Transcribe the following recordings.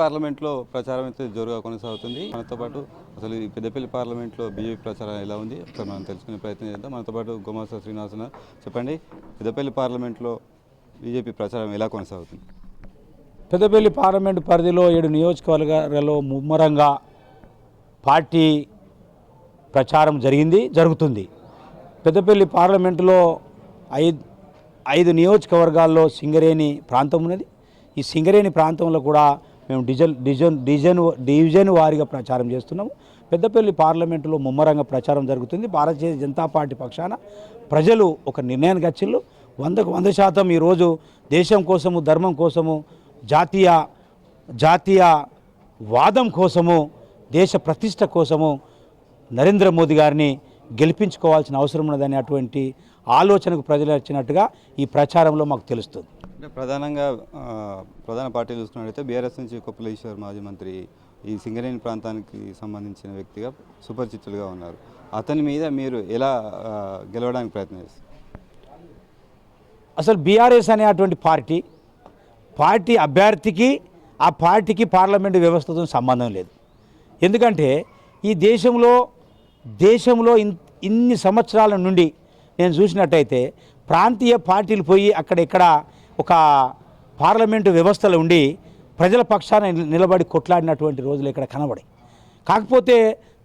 పార్లమెంట్లో ప్రచారం అయితే జోరుగా కొనసాగుతుంది. మనతో పాటు అసలు ఈ పెద్దపల్లి పార్లమెంట్లో బీజేపీ ప్రచారం ఎలా ఉంది? ఒకసారి మనం తెలుసుకునే ప్రయత్నం చేద్దాం. మనతో పాటు గుమాస్తా శ్రీనివాసన చెప్పండి. పెద్దపల్లి పార్లమెంట్లో బీజేపీ ప్రచారం ఎలా కొనసాగుతుంది? పెద్దపల్లి పార్లమెంటు పరిధిలో ఏడు నియోజకవర్గాలలో ముమ్మరంగా పార్టీ ప్రచారం జరిగింది జరుగుతుంది. పెద్దపల్లి పార్లమెంటులో ఐదు ఐదు నియోజకవర్గాల్లో సింగరేణి ప్రాంతం ఉన్నది. ఈ సింగరేణి ప్రాంతంలో కూడా మేము డిజన్ డిజన్ డిజన్ డివిజన్ వారీగా ప్రచారం చేస్తున్నాము. పెద్దపల్లి పార్లమెంటులో ముమ్మరంగా ప్రచారం జరుగుతుంది. భారతీయ జనతా పార్టీ పక్షాన ప్రజలు ఒక నిర్ణయానికి వచ్చిళ్ళు. వందకు వంద శాతం ఈరోజు దేశం కోసము ధర్మం కోసము జాతీయ జాతీయ వాదం కోసము దేశ ప్రతిష్ట కోసము నరేంద్ర మోదీ గారిని గెలిపించుకోవాల్సిన అవసరం ఉన్నదని అటువంటి ఆలోచనకు ప్రజలు వచ్చినట్టుగా ఈ ప్రచారంలో మాకు తెలుస్తుంది. అంటే ప్రధానంగా ప్రధాన పార్టీలు చూసుకున్నట్లయితే బీఆర్ఎస్ నుంచి కొప్పులేశ్వర్ మాజీ మంత్రి ఈ సింగరేణి ప్రాంతానికి సంబంధించిన వ్యక్తిగా సుపరిచితులుగా ఉన్నారు. అతని మీద మీరు ఎలా గెలవడానికి ప్రయత్నం చేస్తారు? అసలు బీఆర్ఎస్ అనేటువంటి పార్టీ పార్టీ అభ్యర్థికి ఆ పార్టీకి పార్లమెంటు వ్యవస్థతో సంబంధం లేదు. ఎందుకంటే ఈ దేశంలో దేశంలో ఇన్ ఇన్ని సంవత్సరాల నుండి నేను చూసినట్టయితే ప్రాంతీయ పార్టీలు పోయి అక్కడెక్కడ ఒక పార్లమెంటు వ్యవస్థలో ఉండి ప్రజల పక్షాన నిలబడి కొట్లాడినటువంటి రోజులు ఇక్కడ కనబడి కాకపోతే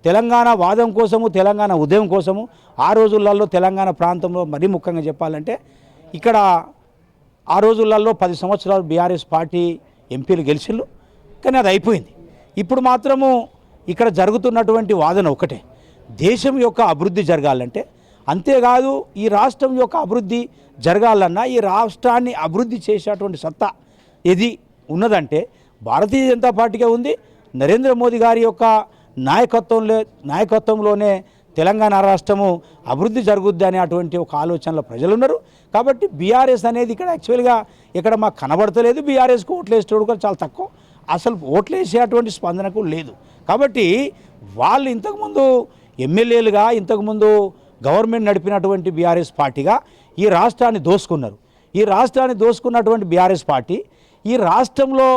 తెలంగాణ వాదం కోసము తెలంగాణ ఉదయం కోసము ఆ రోజులలో తెలంగాణ ప్రాంతంలో మరీ ముఖ్యంగా చెప్పాలంటే ఇక్కడ ఆ రోజులలో పది సంవత్సరాలు బీఆర్ఎస్ పార్టీ ఎంపీలు గెలిచిళ్ళు కానీ అది అయిపోయింది. ఇప్పుడు మాత్రము ఇక్కడ జరుగుతున్నటువంటి వాదన ఒకటే. దేశం యొక్క అభివృద్ధి జరగాలంటే అంతేకాదు ఈ రాష్ట్రం యొక్క అభివృద్ధి జరగాలన్నా ఈ రాష్ట్రాన్ని అభివృద్ధి చేసేటువంటి సత్తా ఇది ఉన్నదంటే భారతీయ జనతా పార్టీకే ఉంది. నరేంద్ర మోదీ గారి యొక్క నాయకత్వంలో నాయకత్వంలోనే తెలంగాణ రాష్ట్రము అభివృద్ధి జరుగుద్ది అనే అటువంటి ఒక ఆలోచనలో ప్రజలు ఉన్నారు కాబట్టి బీఆర్ఎస్ అనేది ఇక్కడ యాక్చువల్గా ఇక్కడ మాకు కనబడతలేదు. బీఆర్ఎస్కు ఓట్లేసేటోడు కూడా చాలా తక్కువ. అసలు ఓట్లేసేటువంటి స్పందనకు స్పందన కూడా లేదు. కాబట్టి వాళ్ళు ఇంతకుముందు ఎమ్మెల్యేలుగా ఇంతకుముందు గవర్నమెంట్ నడిపినటువంటి బీఆర్ఎస్ పార్టీగా ఈ రాష్ట్రాన్ని దోసుకున్నారు. ఈ రాష్ట్రాన్ని దోసుకున్నటువంటి బీఆర్ఎస్ పార్టీ ఈ రాష్ట్రంలో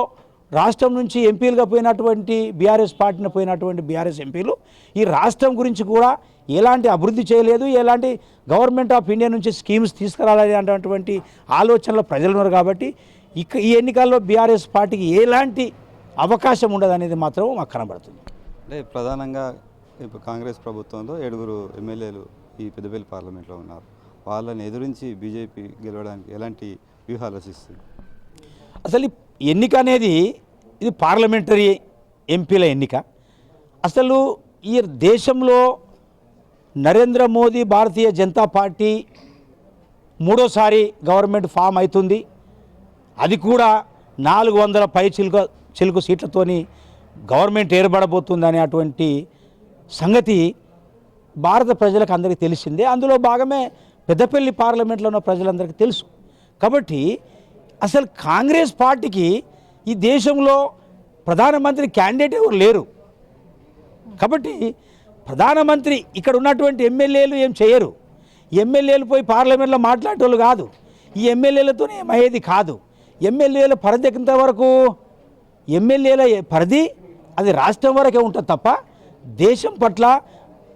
రాష్ట్రం నుంచి ఎంపీలుగా పోయినటువంటి బీఆర్ఎస్ పార్టీని పోయినటువంటి బీఆర్ఎస్ ఎంపీలు ఈ రాష్ట్రం గురించి కూడా ఎలాంటి అభివృద్ధి చేయలేదు ఎలాంటి గవర్నమెంట్ ఆఫ్ ఇండియా నుంచి స్కీమ్స్ తీసుకురాలనేటువంటి ఆలోచనలు ఆలోచనలో ప్రజలు ఉన్నారు కాబట్టి ఇక ఈ ఎన్నికల్లో బీఆర్ఎస్ పార్టీకి ఎలాంటి అవకాశం ఉండదు అనేది మాత్రం మాకు కనబడుతుంది. అంటే ప్రధానంగా ఇప్పుడు కాంగ్రెస్ ప్రభుత్వంలో ఏడుగురు ఎమ్మెల్యేలు ఈ పెద్దపల్లి పార్లమెంట్లో ఉన్నారు. వాళ్ళని ఎదురించి బీజేపీ గెలవడానికి ఎలాంటి వ్యూహాలు రచిస్తుంది? అసలు ఎన్నిక అనేది ఇది పార్లమెంటరీ ఎంపీల ఎన్నిక. అసలు ఈ దేశంలో నరేంద్ర మోదీ భారతీయ జనతా పార్టీ మూడోసారి గవర్నమెంట్ ఫామ్ అవుతుంది. అది కూడా నాలుగు వందల పై చిలుక చిలుకు సీట్లతోని గవర్నమెంట్ ఏర్పడబోతుంది అనేటువంటి సంగతి భారత ప్రజలకు అందరికీ తెలిసిందే. అందులో భాగమే పెద్దపల్లి పార్లమెంట్లో ఉన్న ప్రజలందరికీ తెలుసు. కాబట్టి అసలు కాంగ్రెస్ పార్టీకి ఈ దేశంలో ప్రధానమంత్రి క్యాండిడేట్ ఎవరు లేరు. కాబట్టి ప్రధానమంత్రి ఇక్కడ ఉన్నటువంటి ఎమ్మెల్యేలు ఏం చేయరు. ఎమ్మెల్యేలు పోయి పార్లమెంట్లో మాట్లాడేటోళ్ళు కాదు. ఈ ఎమ్మెల్యేలతోనే ఏమయ్యేది కాదు. ఎమ్మెల్యేల పరిధి ఎక్కినంత వరకు? ఎమ్మెల్యేల పరిధి అది రాష్ట్రం వరకే ఉంటుంది తప్ప దేశం పట్ల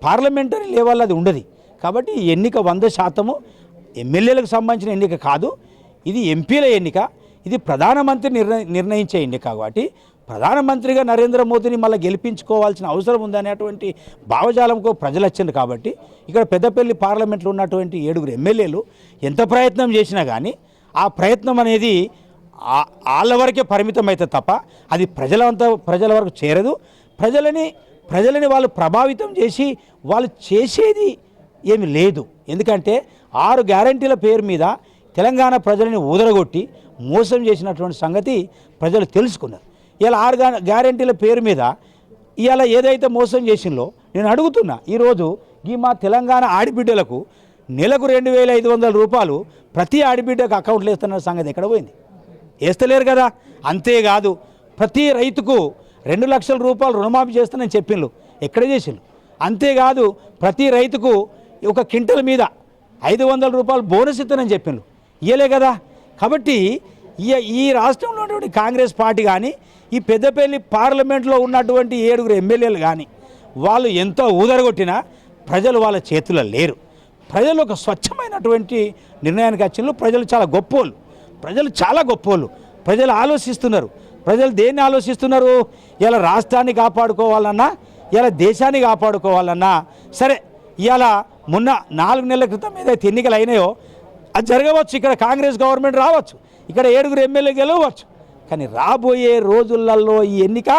పార్లమెంటరీ లెవెల్ అది ఉండదు. కాబట్టి ఈ ఎన్నిక వంద శాతము ఎమ్మెల్యేలకు సంబంధించిన ఎన్నిక కాదు ఇది ఎంపీల ఎన్నిక ఇది ప్రధానమంత్రి నిర్ణయ నిర్ణయించే ఎన్నిక కాబట్టి ప్రధానమంత్రిగా నరేంద్ర మోదీని మళ్ళీ గెలిపించుకోవాల్సిన అవసరం ఉందనేటువంటి భావజాలంకు ప్రజలు వచ్చింది కాబట్టి ఇక్కడ పెద్దపల్లి పార్లమెంట్లో ఉన్నటువంటి ఏడుగురు ఎమ్మెల్యేలు ఎంత ప్రయత్నం చేసినా కానీ ఆ ప్రయత్నం అనేది వాళ్ళ వరకే పరిమితం అవుతుంది తప్ప అది ప్రజలంతా ప్రజల వరకు చేరదు. ప్రజలని ప్రజలని వాళ్ళు ప్రభావితం చేసి వాళ్ళు చేసేది ఏమి లేదు. ఎందుకంటే ఆరు గ్యారంటీల పేరు మీద తెలంగాణ ప్రజలని ఊదరగొట్టి మోసం చేసినటువంటి సంగతి ప్రజలు తెలుసుకున్నారు. ఇలా ఆరు గ్యారంటీల పేరు మీద ఇవాళ ఏదైతే మోసం చేసిందో నేను అడుగుతున్నా ఈరోజు ఈ మా తెలంగాణ ఆడిబిడ్డలకు నెలకు రెండు వేల ఐదు వందల రూపాయలు ప్రతి ఆడిబిడ్డకు అకౌంట్లో వేస్తున్న సంగతి ఎక్కడ పోయింది? వేస్తలేరు కదా. అంతేకాదు ప్రతి రైతుకు రెండు లక్షల రూపాయలు రుణమాఫీ చేస్తానని చెప్పిండ్రు. ఎక్కడ చేసిండ్రు? అంతేకాదు ప్రతి రైతుకు ఒక క్వింటల్ మీద ఐదు వందల రూపాయలు బోనస్ ఇస్తానని చెప్పిండ్రు. ఇయ్యలే కదా. కాబట్టి ఈ ఈ రాష్ట్రంలో ఉన్నటువంటి కాంగ్రెస్ పార్టీ కానీ ఈ పెద్దపల్లి పార్లమెంట్లో ఉన్నటువంటి ఏడుగురు ఎమ్మెల్యేలు కానీ వాళ్ళు ఎంతో ఊదరగొట్టినా ప్రజలు వాళ్ళ చేతిలో లేరు. ప్రజలు ఒక స్వచ్ఛమైనటువంటి నిర్ణయానికి వచ్చిన ప్రజలు చాలా గొప్పోళ్ళు. ప్రజలు చాలా గొప్పోళ్ళు. ప్రజలు ఆలోచిస్తున్నారు. ప్రజలు దేన్ని ఆలోచిస్తున్నారు? ఇలా రాష్ట్రాన్ని కాపాడుకోవాలన్నా ఇలా దేశాన్ని కాపాడుకోవాలన్నా. సరే ఇలా మొన్న నాలుగు నెలల క్రితం ఏదైతే ఎన్నికలు అయినాయో అది జరగవచ్చు. ఇక్కడ కాంగ్రెస్ గవర్నమెంట్ రావచ్చు. ఇక్కడ ఏడుగురు ఎమ్మెల్యే గెలవచ్చు. కానీ రాబోయే రోజులలో ఈ ఎన్నిక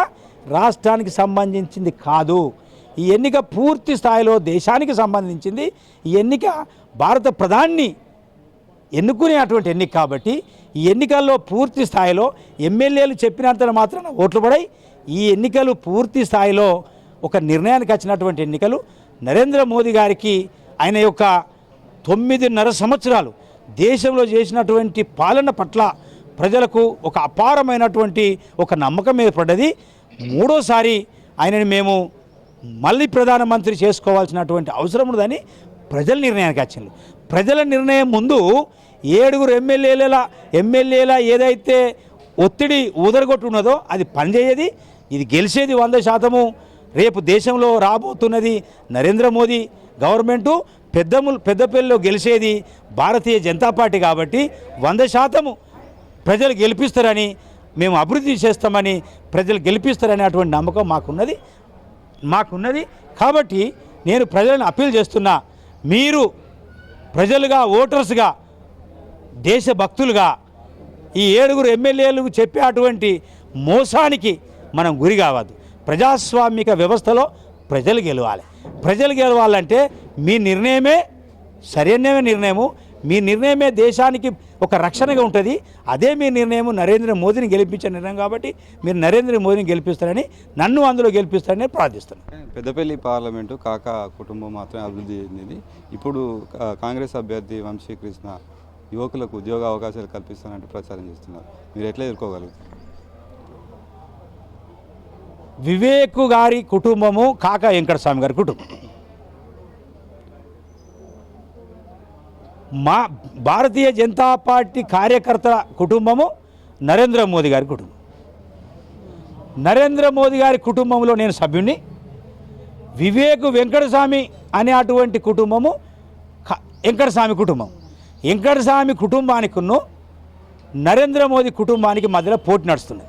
రాష్ట్రానికి సంబంధించింది కాదు. ఈ ఎన్నిక పూర్తి స్థాయిలో దేశానికి సంబంధించింది. ఈ ఎన్నిక భారత ప్రధాని ఎన్నుకునేటువంటి ఎన్నిక కాబట్టి ఈ ఎన్నికల్లో పూర్తి స్థాయిలో ఎమ్మెల్యేలు చెప్పినంత మాత్రాన ఓట్లు పడాయి. ఈ ఎన్నికలు పూర్తి స్థాయిలో ఒక నిర్ణయానికి వచ్చినటువంటి ఎన్నికలు నరేంద్ర మోదీ గారికి ఆయన యొక్క తొమ్మిదిన్నర సంవత్సరాలు దేశంలో చేసినటువంటి పాలన పట్ల ప్రజలకు ఒక అపారమైనటువంటి ఒక నమ్మకం ఏర్పడ్డది. మూడోసారి ఆయనని మేము మళ్ళీ ప్రధానమంత్రి చేసుకోవాల్సినటువంటి అవసరం ఉన్నదని ప్రజల నిర్ణయానికి వచ్చింది. ప్రజల నిర్ణయం ముందు ఏడుగురు ఎమ్మెల్యేల ఎమ్మెల్యేల ఏదైతే ఒత్తిడి ఊదరగొట్టున్నదో అది పనిచేయది. ఇది గెలిచేది వంద శాతము రేపు దేశంలో రాబోతున్నది నరేంద్ర మోదీ గవర్నమెంటు పెద్దము పెద్దపల్లిలో గెలిచేది భారతీయ జనతా పార్టీ కాబట్టి వంద శాతము ప్రజలు గెలిపిస్తారని మేము అభివృద్ధి చేస్తామని ప్రజలు గెలిపిస్తారనే అటువంటి నమ్మకం మాకున్నది మాకున్నది. కాబట్టి నేను ప్రజలను అప్పీల్ చేస్తున్నా మీరు ప్రజలుగా ఓటర్స్గా దేశభక్తులుగా ఈ ఏడుగురు ఎమ్మెల్యేలు చెప్పే అటువంటి మోసానికి మనం గురి కావద్దు. ప్రజాస్వామిక వ్యవస్థలో ప్రజలు గెలవాలి. ప్రజలు గెలవాలంటే మీ నిర్ణయమే సరైన నిర్ణయము. మీ నిర్ణయమే దేశానికి ఒక రక్షణగా ఉంటుంది. అదే మీ నిర్ణయం నరేంద్ర మోదీని గెలిపించే నిర్ణయం కాబట్టి మీరు నరేంద్ర మోదీని గెలిపిస్తారని నన్ను అందులో గెలిపిస్తారని ప్రార్థిస్తున్నాను. పెద్దపల్లి పార్లమెంటు కాకా కుటుంబం మాత్రమే అభివృద్ధి చెందింది. ఇప్పుడు కాంగ్రెస్ అభ్యర్థి వంశీకృష్ణ యువకులకు ఉద్యోగ అవకాశాలు కల్పిస్తానంటూ ప్రచారం చేస్తున్నారు. మీరు ఎట్లా ఎదుర్కోగలుగుతారు? వివేకు గారి కుటుంబము కాక వెంకటస్వామి గారి కుటుంబం. మా భారతీయ జనతా పార్టీ కార్యకర్తల కుటుంబము నరేంద్ర మోదీ గారి కుటుంబం. నరేంద్ర మోదీ గారి కుటుంబంలో నేను సభ్యుణ్ణి. వివేక్ వెంకటస్వామి అనే అటువంటి కుటుంబము వెంకటస్వామి కుటుంబం. వెంకటస్వామి కుటుంబానికిను నరేంద్ర మోదీ కుటుంబానికి మధ్యలో పోటీ నడుస్తుంది.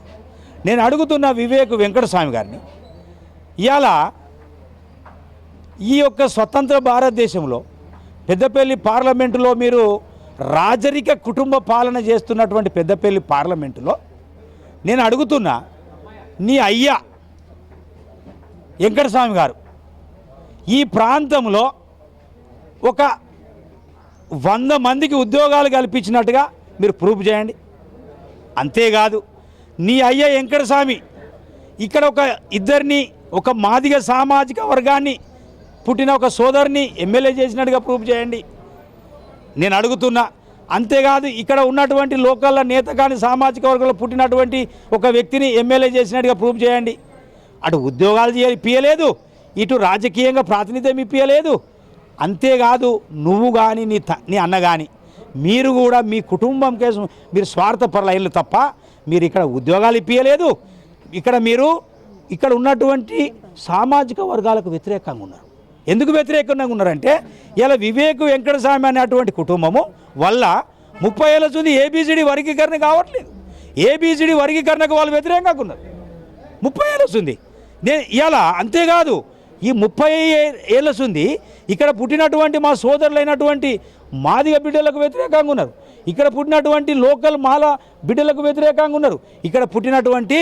నేను అడుగుతున్న వివేక్ వెంకటస్వామి గారిని ఇవాళ ఈ యొక్క స్వతంత్ర భారతదేశంలో పెద్దపల్లి పార్లమెంటులో మీరు రాజరిక కుటుంబ పాలన చేస్తున్నటువంటి పెద్దపల్లి పార్లమెంటులో నేను అడుగుతున్నా నీ అయ్యా వెంకటస్వామి గారు ఈ ప్రాంతంలో ఒక వంద మందికి ఉద్యోగాలు కల్పించినట్టుగా మీరు ప్రూఫ్ చేయండి. అంతేకాదు నీ అయ్య వెంకటస్వామి. ఇక్కడ ఒక ఇద్దరిని ఒక మాదిగ సామాజిక వర్గాన్ని పుట్టిన ఒక సోదరిని ఎమ్మెల్యే చేసినట్టుగా ప్రూఫ్ చేయండి. నేను అడుగుతున్నా అంతేకాదు ఇక్కడ ఉన్నటువంటి లోకల్ నేత కానీ సామాజిక వర్గంలో పుట్టినటువంటి ఒక వ్యక్తిని ఎమ్మెల్యే చేసినట్టుగా ప్రూఫ్ చేయండి. అటు ఉద్యోగాలు చేయ ఇప్పించలేదు ఇటు రాజకీయంగా ప్రాతినిధ్యం ఇప్పించలేదు అంతేకాదు నువ్వు కానీ నీ త నీ అన్న కానీ మీరు కూడా మీ కుటుంబం కేసు మీరు స్వార్థపరులైన తప్ప మీరు ఇక్కడ ఉద్యోగాలు ఇప్పించలేదు ఇక్కడ మీరు ఇక్కడ ఉన్నటువంటి సామాజిక వర్గాలకు వ్యతిరేకంగా ఉన్నారు. ఎందుకు వ్యతిరేకంగా ఉన్నారంటే ఇలా వివేక్ వెంకటస్వామి అనేటువంటి కుటుంబము వల్ల ముప్పై ఏళ్ళ చూసి ఏబిసిడి వర్గీకరణ కావట్లేదు. ఏబిసిడి వర్గీకరణకు వాళ్ళు వ్యతిరేకంగా ఉన్నారు. ముప్పై ఏళ్ళ వస్తుంది నేను ఇలా అంతేకాదు ఈ ముప్పై ఏళ్ళ సుంది ఇక్కడ పుట్టినటువంటి మా సోదరులైనటువంటి మాదిగ బిడ్డలకు వ్యతిరేకంగా ఉన్నారు. ఇక్కడ పుట్టినటువంటి లోకల్ మాల బిడ్డలకు వ్యతిరేకంగా ఉన్నారు. ఇక్కడ పుట్టినటువంటి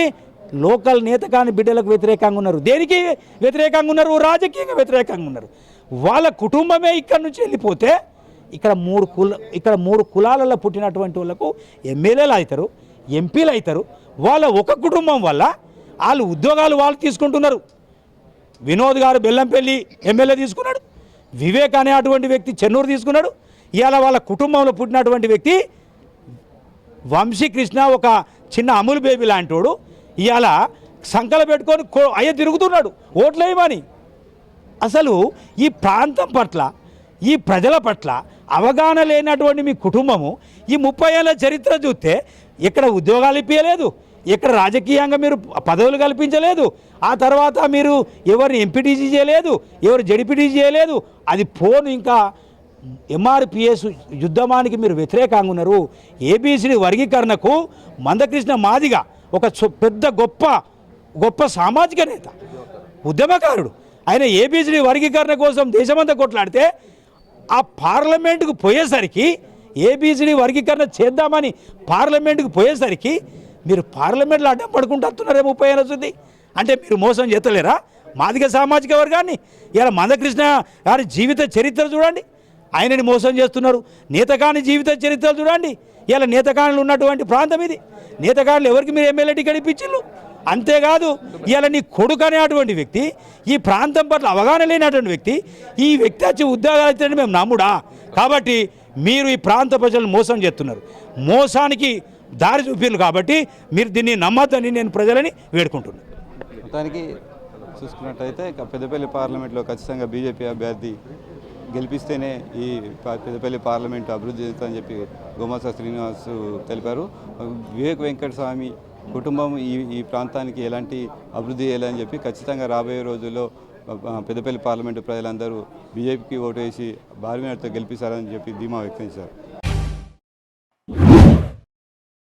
లోకల్ నేత కాని బిడ్డలకు వ్యతిరేకంగా ఉన్నారు. దేనికి వ్యతిరేకంగా ఉన్నారు? రాజకీయంగా వ్యతిరేకంగా ఉన్నారు. వాళ్ళ కుటుంబమే ఇక్కడ నుంచి వెళ్ళిపోతే ఇక్కడ మూడు కుల ఇక్కడ మూడు కులాలలో పుట్టినటువంటి వాళ్ళకు ఎమ్మెల్యేలు అవుతారు ఎంపీలు అవుతారు. వాళ్ళ ఒక కుటుంబం వల్ల వాళ్ళు ఉద్యోగాలు వాళ్ళు తీసుకుంటున్నారు. వినోద్ గారు బెల్లంపల్లి ఎమ్మెల్యే తీసుకున్నాడు. వివేక్ అనే అటువంటి వ్యక్తి చెన్నూరు తీసుకున్నాడు. ఇవాళ వాళ్ళ కుటుంబంలో పుట్టినటువంటి వ్యక్తి వంశీకృష్ణ ఒక చిన్న అమూల్ బేబీ లాంటోడు. ఇవాళ సంకల పెట్టుకొని కో- అయ్య తిరుగుతున్నాడు. ఓట్లేయమని అసలు ఈ ప్రాంతం పట్ల ఈ ప్రజల పట్ల అవగాహన లేనటువంటి మీ కుటుంబము ఈ ముప్పై ఏళ్ళ చరిత్ర చూస్తే ఇక్కడ ఉద్యోగాలు ఇప్పించలేదు ఇక్కడ రాజకీయంగా మీరు పదవులు కల్పించలేదు. ఆ తర్వాత మీరు ఎవరిని ఎంపీటీసీ చేయలేదు ఎవరు జడిపిటీసీ చేయలేదు అది ఫోన్ ఇంకా ఎంఆర్పిఎస్ యుద్ధమానికి మీరు వ్యతిరేకంగా ఉన్నారు. ఏబీసీడీ వర్గీకరణకు మందకృష్ణ మాదిగా ఒక పెద్ద గొప్ప గొప్ప సామాజిక నేత ఉద్యమకారుడు. ఆయన ఏబీసీడీ వర్గీకరణ కోసం దేశమంతా కొట్లాడితే ఆ పార్లమెంటుకు పోయేసరికి ఏబీసీడీ వర్గీకరణ చేద్దామని పార్లమెంటుకు పోయేసరికి మీరు పార్లమెంట్లో అడ్డం పడుకుంటూ వస్తున్నారే ముప్పై ఏళ్ళ శుద్ధి అంటే మీరు మోసం చేస్తలేరా? మాదిక సామాజిక వర్గాన్ని. ఇలా మందకృష్ణ గారి జీవిత చరిత్ర చూడండి. ఆయనని మోసం చేస్తున్నారు. నేతకాని జీవిత చరిత్రలు చూడండి. ఇలా నేతకాణులు ఉన్నటువంటి ప్రాంతం ఇది. నేతకాణులు ఎవరికి మీరు ఎమ్మెల్యే టికెట్ అంతేకాదు ఇలా నీ కొడుకు అనేటువంటి వ్యక్తి ఈ ప్రాంతం పట్ల అవగాహన లేనటువంటి వ్యక్తి ఈ వ్యక్తి వచ్చి ఉద్యోగాలు అయితే మేము నమ్ముడా? కాబట్టి మీరు ఈ ప్రాంత ప్రజలను మోసం చేస్తున్నారు. మోసానికి దారి చూపిల్లు కాబట్టి మీరు దీన్ని నమ్మద్దని నేను ప్రజలని వేడుకుంటున్నాను మొత్తానికి చూసుకున్నట్టయితే పెద్దపల్లి పార్లమెంట్లో ఖచ్చితంగా బీజేపీ అభ్యర్థి గెలిపిస్తేనే ఈ పెద్దపల్లి పార్లమెంట్ అభివృద్ధి చెందుతుందని చెప్పి గోమాస శ్రీనివాస్ తెలిపారు. వివేక్ వెంకట స్వామి కుటుంబం ఈ ఈ ప్రాంతానికి ఎలాంటి అభివృద్ధి చేయాలని చెప్పి ఖచ్చితంగా రాబోయే రోజుల్లో పెద్దపల్లి పార్లమెంటు ప్రజలందరూ బీజేపీకి ఓటు వేసి భారీ గెలిపిస్తారని చెప్పి ధీమా వ్యక్తం చేశారు.